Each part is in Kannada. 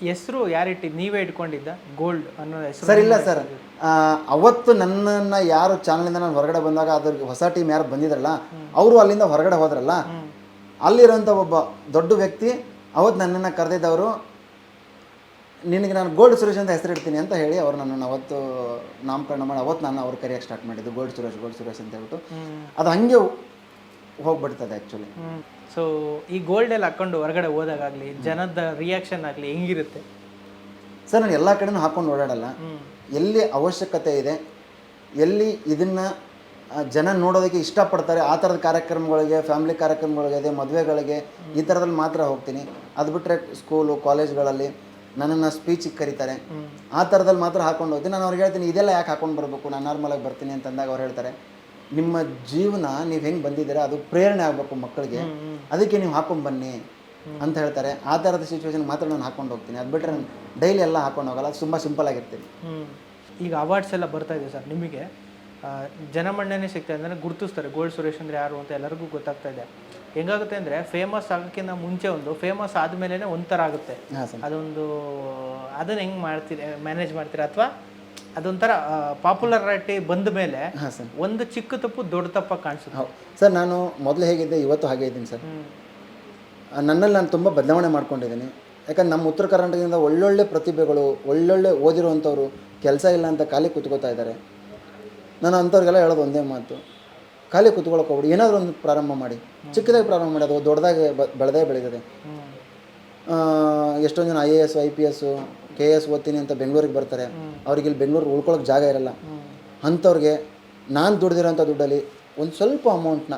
ಹೆಸರು ಯಾರಿಟ್ಟಿದ್ದು ನೀವೇ ಇಟ್ಕೊಂಡಿದ್ದ? ಗೋಲ್ಡ್ ಅನ್ನೋ ಹೆಸರು ಸರ್ ಇಲ್ಲ ಸರ್. ಆ, ಅವತ್ತು ನನ್ನನ್ನು ಯಾರು ಚಾನಲಿಂದ ನಾನು ಹೊರಗಡೆ ಬಂದಾಗ ಅದ್ರ ಹೊಸ ಟೀಮ್ ಯಾರು ಬಂದಿದ್ರಲ್ಲ ಅವರು ಅಲ್ಲಿಂದ ಹೊರಗಡೆ ಹೋದ್ರಲ್ಲ ಅಲ್ಲಿರೋಂಥ ಒಬ್ಬ ದೊಡ್ಡ ವ್ಯಕ್ತಿ ಅವತ್ತು ನನ್ನನ್ನು ಕರೆದಿದ್ದವರು ನಿನಗೆ ನಾನು ಗೋಲ್ಡ್ ಸುರೇಶ್ ಅಂತ ಹೆಸರು ಇಡ್ತೀನಿ ಅಂತ ಹೇಳಿ ಅವ್ರು ನನ್ನನ್ನು ಅವತ್ತು ನಾಮಕರಣ ಮಾಡಿ ಅವತ್ತು ನಾನು ಅವ್ರ ಕರಿಯಕ್ಕೆ ಸ್ಟಾರ್ಟ್ ಮಾಡಿದ್ದು. ಗೋಲ್ಡ್ ಸುರೇಶ್ ಗೋಲ್ಡ್ ಸುರೇಶ್ ಅಂತ ಹೇಳ್ಬಿಟ್ಟು. ಅದು ಹಂಗೆ ಹೋಗ್ಬಿಡ್ತದೆ ಆ್ಯಕ್ಚುಲಿ ಸೊ ಈ ಗೋಲ್ಡ್ ಎಲ್ಲ ಹಾಕೊಂಡು ಹೊರಗಡೆ ಹೋದಾಗಲಿ ಜನದ ರಿಯಾಕ್ಷನ್ ಆಗಲಿ ಹೆಂಗಿರುತ್ತೆ? ಸರ್ ನಾನು ಎಲ್ಲ ಕಡೆನೂ ಹಾಕೊಂಡು ಓಡಾಡಲ್ಲ. ಎಲ್ಲಿ ಅವಶ್ಯಕತೆ ಇದೆ ಎಲ್ಲಿ ಇದನ್ನು ಜನ ನೋಡೋದಕ್ಕೆ ಇಷ್ಟಪಡ್ತಾರೆ ಆ ಥರದ ಕಾರ್ಯಕ್ರಮಗಳಿಗೆ ಫ್ಯಾಮಿಲಿ ಕಾರ್ಯಕ್ರಮಗಳಿಗೆ ಮದುವೆಗಳಿಗೆ ಈ ಥರದಲ್ಲಿ ಮಾತ್ರ ಹೋಗ್ತೀನಿ. ಅದು ಬಿಟ್ಟರೆ ಸ್ಕೂಲು ಕಾಲೇಜ್ಗಳಲ್ಲಿ ನನ್ನನ್ನು ಸ್ಪೀಚಿಗೆ ಕರೀತಾರೆ. ಆ ಥರದಲ್ಲಿ ಮಾತ್ರ ಹಾಕೊಂಡು ಹೋಗ್ತೀನಿ. ನಾನು ಅವ್ರಿಗೆ ಹೇಳ್ತೀನಿ ಇದೆಲ್ಲ ಯಾಕೆ ಹಾಕೊಂಡು ಬರಬೇಕು? ನಾನು ನಾರ್ಮಲಾಗಿ ಬರ್ತೀನಿ ಅಂತಂದಾಗ ಅವ್ರು ಹೇಳ್ತಾರೆ ನಿಮ್ಮ ಜೀವನ ನೀವು ಹೆಂಗೆ ಬಂದಿದ್ದೀರಾ? ಅದು ಪ್ರೇರಣೆ ಆಗಬೇಕು ಮಕ್ಕಳಿಗೆ. ಅದಕ್ಕೆ ನೀವು ಹಾಕೊಂಡು ಬನ್ನಿ ಅಂತ ಹೇಳ್ತಾರೆ. ಆ ಥರದ ಸಿಚುವೇಶನ್ ಮಾತ್ರ ನಾನು ಹಾಕೊಂಡು ಹೋಗ್ತೀನಿ. ಅದು ಬಿಟ್ಟರೆ ನಾನು ಡೈಲಿ ಎಲ್ಲ ಹಾಕೊಂಡು ಹೋಗಲ್ಲ. ತುಂಬ ಸಿಂಪಲ್ ಆಗಿರ್ತೀನಿ. ಈಗ ಅವಾರ್ಡ್ಸ್ ಎಲ್ಲ ಬರ್ತಾ ಇದೆ ಸರ್ ನಿಮಗೆ. ಜನಮಣ್ಣನೇ ಸಿಗ್ತಾ ಇದೆ ಅಂದರೆ ಗುರುತಿಸ್ತಾರೆ. ಗೋಲ್ಡ್ ಸುರೇಶ್ ಅಂದರೆ ಯಾರು ಅಂತ ಎಲ್ಲರಿಗೂ ಗೊತ್ತಾಗ್ತಾ ಇದೆ. ಹೆಂಗಾಗುತ್ತೆ ಅಂದರೆ ಫೇಮಸ್ ಆಗೋಕ್ಕಿಂತ ಮುಂಚೆ ಒಂದು ಫೇಮಸ್ ಆದಮೇಲೆ ಒಂಥರ ಆಗುತ್ತೆ. ಅದೊಂದು ಅದನ್ನ ಹೆಂಗೆ ಮಾಡ್ತೀರಿ ಮ್ಯಾನೇಜ್ ಮಾಡ್ತೀರಾ? ಅಥವಾ ಅದೊಂಥರ ಪಾಪ್ಯುಲಾರಿಟಿ ಬಂದ ಮೇಲೆ ಹಾಂ ಸರ್. ಒಂದು ಚಿಕ್ಕ ತಪ್ಪು ದೊಡ್ಡ ತಪ್ಪಾಗಿ ಕಾಣಿಸುತ್ತೆ. ಹೌದು. ಸರ್ ನಾನು ಮೊದಲು ಹೇಗಿದ್ದೆ ಇವತ್ತು ಹಾಗೆ ಇದ್ದೀನಿ ಸರ್. ಆ, ನನ್ನಲ್ಲಿ ನಾನು ತುಂಬ ಬದಲಾವಣೆ ಮಾಡ್ಕೊಂಡಿದ್ದೀನಿ. ಯಾಕಂದ್ರೆ ನಮ್ಮ ಉತ್ತರ ಕರ್ನಾಟಕದಿಂದ ಒಳ್ಳೊಳ್ಳೆ ಪ್ರತಿಭೆಗಳು ಒಳ್ಳೊಳ್ಳೆ ಓದಿರುವಂಥವ್ರು ಕೆಲಸ ಇಲ್ಲ ಅಂತ ಖಾಲಿ ಕೂತ್ಕೋತಾ ಇದ್ದಾರೆ. ನಾನು ಅಂಥವ್ರಿಗೆಲ್ಲ ಹೇಳೋದು ಒಂದೇ ಮಾತು. ಖಾಲಿ ಕುತ್ಕೊಳ್ಳೋಕೆ ಹೋಗ್ಬಿಡಿ. ಏನಾದರೂ ಒಂದು ಪ್ರಾರಂಭ ಮಾಡಿ. ಚಿಕ್ಕದಾಗಿ ಪ್ರಾರಂಭ ಮಾಡಿ. ಅದು ದೊಡ್ಡದಾಗಿ ಬ- ಬೆಳೆದೇ ಬೆಳೀತದೆ ಆ, ಎಷ್ಟೊಂದು ಜನ I A S I P S K S ಓದ್ತೀನಿ ಅಂತ ಬೆಂಗಳೂರಿಗೆ ಬರ್ತಾರೆ ಅವ್ರಿಗೆ ಇಲ್ಲಿ ಬೆಂಗಳೂರು ಉಳ್ಕೊಳ್ಳೋಕೆ ಜಾಗ ಇರಲ್ಲ. ಅಂಥವ್ರಿಗೆ ನಾನು ದುಡ್ದಿರೋಂಥ ದುಡ್ಡಲ್ಲಿ ಒಂದು ಸ್ವಲ್ಪ ಅಮೌಂಟ್ನ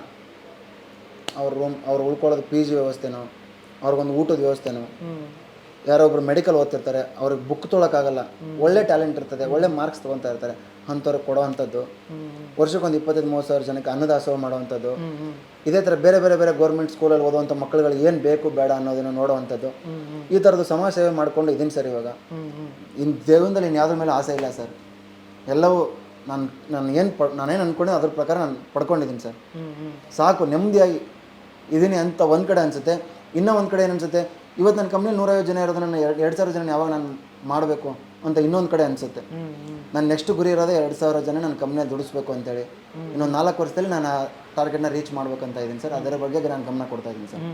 ಅವ್ರ ರೂಮ್ ಅವ್ರು ಉಳ್ಕೊಳ್ಳೋದು ಪಿ ಜಿ ವ್ಯವಸ್ಥೆನೋ ಅವ್ರಿಗೊಂದು ಊಟದ ವ್ಯವಸ್ಥೆನೋ. ಯಾರೋ ಒಬ್ರು ಮೆಡಿಕಲ್ ಓದ್ತಿರ್ತಾರೆ ಅವ್ರಿಗೆ ಬುಕ್ ತೊಗೊಳಕ್ಕಾಗಲ್ಲ ಒಳ್ಳೆ ಟ್ಯಾಲೆಂಟ್ ಇರ್ತದೆ ಒಳ್ಳೆ ಮಾರ್ಕ್ಸ್ ತೊಗೊತಾ ಇರ್ತಾರೆ ಅಂಥವ್ರಿಗೆ ಕೊಡೋವಂಥದ್ದು. ವರ್ಷಕ್ಕೊಂದು ಇಪ್ಪತ್ತೈದು ಮೂವತ್ತು ಸಾವಿರ ಜನಕ್ಕೆ ಅನ್ನದಾಸೋಹ ಮಾಡುವಂಥದ್ದು. ಇದೇ ಥರ ಬೇರೆ ಬೇರೆ ಬೇರೆ ಗೌರ್ಮೆಂಟ್ ಸ್ಕೂಲಲ್ಲಿ ಓದುವಂಥ ಮಕ್ಕಳುಗಳು ಏನು ಬೇಕು ಬೇಡ ಅನ್ನೋದನ್ನು ನೋಡುವಂಥದ್ದು. ಈ ಥರದ್ದು ಸಮಾಜ ಸೇವೆ ಮಾಡ್ಕೊಂಡು ಇದ್ದೀನಿ ಸರ್ ಇವಾಗ. ಇನ್ನು ದೇವನದಲ್ಲಿ ಇನ್ನು ಯಾವುದ್ರ ಮೇಲೆ ಆಸೆ ಇಲ್ಲ ಸರ್ ಎಲ್ಲವೂ ನಾನು ನಾನು ಏನು ಪಡ್ ನಾನೇನು ಅಂದ್ಕೊಂಡೆ ಅದ್ರ ಪ್ರಕಾರ ನಾನು ಪಡ್ಕೊಂಡಿದ್ದೀನಿ ಸರ್. ಸಾಕು ನೆಮ್ಮದಿಯಾಗಿ ಇದೀನಿ ಅಂತ ಒಂದು ಕಡೆ ಅನಿಸುತ್ತೆ ಇನ್ನೂ ಒಂದು ಕಡೆ ಏನನ್ಸುತ್ತೆ? ಅನಿಸುತ್ತೆ ಇವತ್ತು ನನ್ನ ಕಂಪ್ನಿ ನೂರೈವತ್ತು ಜನ ಇರೋದು ನನ್ನ ಎರಡು ಎರಡು ಸಾವಿರ ಜನ ಯಾವಾಗ ನಾನು ಮಾಡಬೇಕು ಅಂತ ಇನ್ನೊಂದು ಕಡೆ ಅನಿಸುತ್ತೆ. ನನ್ನ ನೆಕ್ಸ್ಟ್ ಗುರಿ ಇರೋದೇ ಎರಡು ಸಾವಿರ ಜನ ನನ್ನ ಕಂಪ್ನಿಯಲ್ಲಿ ದುಡಿಸ್ಬೇಕು ಅಂತೇಳಿ. ಇನ್ನೊಂದು ನಾಲ್ಕು ವರ್ಷದಲ್ಲಿ ನಾನು ಆ ಟಾರ್ಗೆಟ್ನ ರೀಚ್ ಮಾಡ್ಬೇಕಂತ ಇದ್ದೀನಿ ಸರ್. ಅದರ ಬಗ್ಗೆ ನಾನು ಗಮನ ಕೊಡ್ತಾ ಇದ್ದೀನಿ ಸರ್.